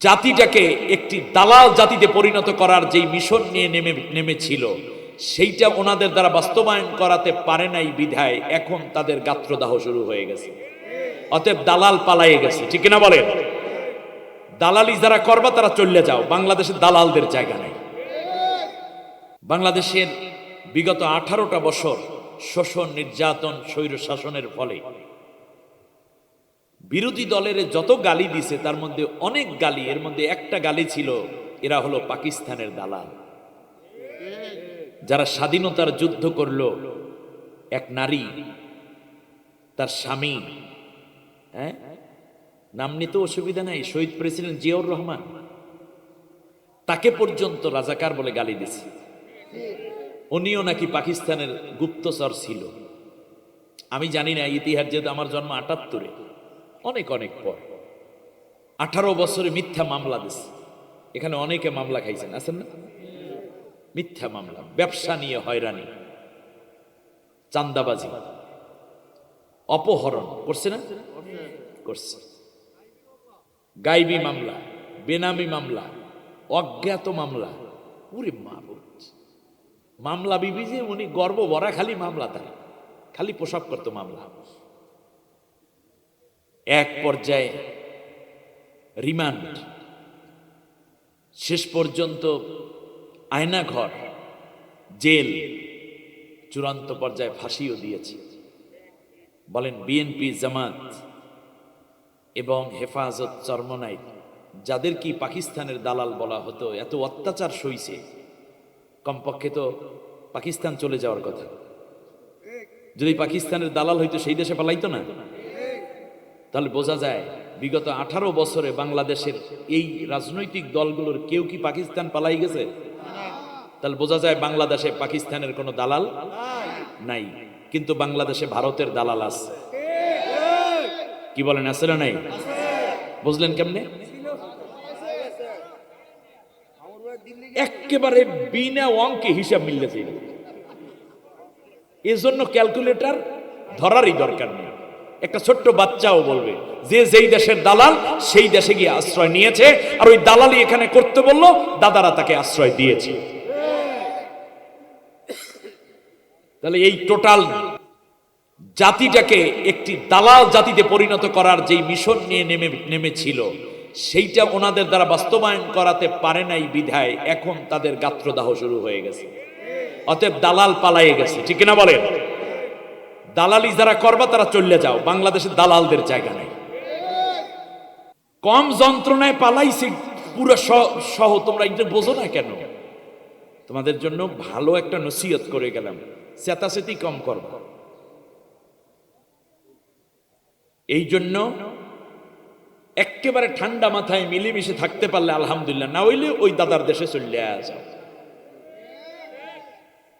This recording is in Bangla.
জাতিটাকে একটি দালাল জাতিতে পরিণত করার যেই মিশন নিয়ে নেমে, নেমেছিল, সেইটা ওনাদের দ্বারা বাস্তবায়ন করাতে পারে নাই বিধায় এখন তাদের গাত্রদাহ শুরু হয়ে গেছে। অতএব দালাল পালাইয়ে গেছে, ঠিক না বলেন? দালালি যারা করবা, তারা চলে যাও, বাংলাদেশের দালালদের জায়গা নেই। বাংলাদেশের বিগত আঠারোটা বছর শোষণ, নির্যাতন, স্বৈর শাসনের ফলে বিরোধী দলের যত গালি দিছে, তার মধ্যে অনেক গালি, এর মধ্যে একটা গালি ছিল, এরা হলো পাকিস্তানের দালাল। যারা স্বাধীনতার যুদ্ধ করল, এক নারী, তার স্বামী হ্যাঁ? নাম নিতে অসুবিধা নাই, শহীদ প্রেসিডেন্ট জিয়াউর রহমান। তাকে পর্যন্ত রাজাকার বলে গালি দিছে। উনিও নাকি পাকিস্তানের গুপ্তচর ছিল। আমি জানি না ইতিহাস যেহেতু আমার জন্ম আটাত্তরে। অনেক অনেক পর। আঠারো বছরে মিথ্যা মামলা দিছে। এখানে অনেকে মামলা খাইছেন, আছেন না? মিথ্যা মামলা, ব্যবসা নিয়ে হয়রানি চান্দাবাজি অপহরণ, করছে না? করছে। গাইবি মামলা, বেনামি মামলা, অজ্ঞাত মামলা পুরে মাবুদ। মামলা বিবি যে উনি গর্ব ভরা, খালি মামলা তার। খালি পোশাক করতো মামলা। এক পর্যায়ে রিমান্ড। শেষ পর্যন্ত আয়নাঘর, জেল, চূড়ান্ত পর্যায়ে ফাঁসিও দিয়েছে। বলেন বিএনপি, জামাত এবং হেফাজত চরমনাই, যাদের কি পাকিস্তানের দালাল বলা হতো, এত অত্যাচার সইছে? কমপক্ষে তো পাকিস্তান চলে যাওয়ার কথা। যদি পাকিস্তানের দালাল হইতো, সেই দেশে পালাইতো না? তাহলে বোঝা যায় বিগত আঠারো বছরে বাংলাদেশের এই রাজনৈতিক দলগুলোর কেউ কি পাকিস্তান পালাই গেছে? তাহলে বোঝা যায় বাংলাদেশে পাকিস্তানের কোনো দালাল নাই, কিন্তু বাংলাদেশে ভারতের দালাল আছে। কি বলেন আসলে নাই? বুঝলেন কেমনে? একেবারে বিনা অঙ্কে হিসাব মিললেছে এজন্য ক্যালকুলেটর ধরারই দরকার নেই। একটা ছোট্ট বাচ্চাও বলবে, যে যেই দেশের দালাল, সেই দেশে গিয়ে আশ্রয় নিয়েছে। আর ওই দালালি এখানে করতে বলল, দাদারা তাকে আশ্রয় দিয়েছে। তাহলে এই টোটাল জাতিটাকে একটি দালাল জাতিতে পরিণত করার যেই মিশন নিয়ে নেমে, নেমেছিল, সেইটা ওনাদের দ্বারা বাস্তবায়ন করাতে পারে নাই বিধায় এখন তাদের গাত্রদাহ শুরু হয়ে গেছে। অতএব দালাল পালাইয়ে গেছে, ঠিক না বলেন? দালালি যারা করবা, তারা চলে যাও। বাংলাদেশের দালালদের জায়গা নেই। কম যন্ত্রণায় পালাইছি, পুরো সহ তোমরা এটা বোঝো না কেন? তোমাদের জন্য ভালো একটা নসিহত করে গেলাম। চেতাচেতি কম করবা। এই জন্য একেবারে ঠান্ডা মাথায় মিলেমিশে থাকতে পারলে আলহামদুলিল্লাহ, না হইলে ওই দাদার দেশে চলে যাও।